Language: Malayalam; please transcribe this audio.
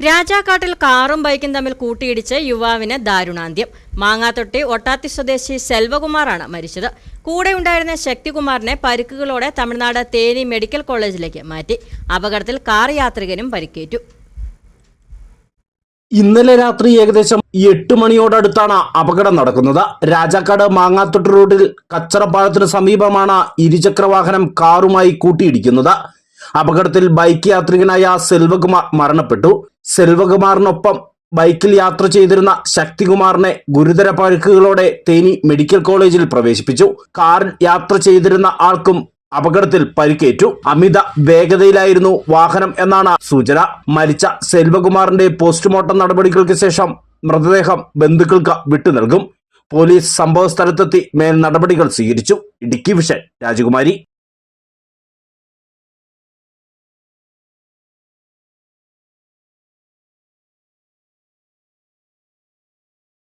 രാജാക്കാട്ടിൽ കാറും ബൈക്കും തമ്മിൽ കൂട്ടിയിടിച്ച് യുവാവിന് ദാരുണാന്ത്യം. മാങ്ങാത്തൊട്ടി ഒട്ടാത്തി സ്വദേശി സെൽവകുമാറാണ് മരിച്ചത്. കൂടെ ഉണ്ടായിരുന്ന ശക്തികുമാറിനെ പരിക്കുകളോടെ തമിഴ്നാട് തേനി മെഡിക്കൽ കോളേജിലേക്ക് മാറ്റി. അപകടത്തിൽ കാർ യാത്രികനും പരിക്കേറ്റു. ഇന്നലെ രാത്രി ഏകദേശം എട്ട് മണിയോടടുത്താണ് അപകടം നടക്കുന്നത്. രാജാക്കാട് മാങ്ങാത്തൊട്ട് റോഡിൽ കച്ചറപ്പാലത്തിന് സമീപമാണ് ഇരുചക്രവാഹനം കാറുമായി കൂട്ടിയിടിക്കുന്നത്. അപകടത്തിൽ ബൈക്ക് യാത്രികനായ സെൽവകുമാർ മരണപ്പെട്ടു. സെൽവകുമാറിനൊപ്പം ബൈക്കിൽ യാത്ര ചെയ്തിരുന്ന ശക്തികുമാറിനെ ഗുരുതര പരുക്കുകളോടെ തേനി മെഡിക്കൽ കോളേജിൽ പ്രവേശിപ്പിച്ചു. കാറിൽ യാത്ര ചെയ്തിരുന്ന ആൾക്കും അപകടത്തിൽ പരിക്കേറ്റു. അമിത വേഗതയിലായിരുന്നു വാഹനം എന്നാണ് സൂചന. മരിച്ച സെൽവകുമാറിന്റെ പോസ്റ്റ്മോർട്ടം നടപടികൾക്ക് ശേഷം മൃതദേഹം ബന്ധുക്കൾക്ക് വിട്ടു നൽകും. പോലീസ് സംഭവ സ്ഥലത്തെത്തി മേൽ നടപടികൾ സ്വീകരിച്ചു. ഇടുക്കി വിഷൻ രാജകുമാരി.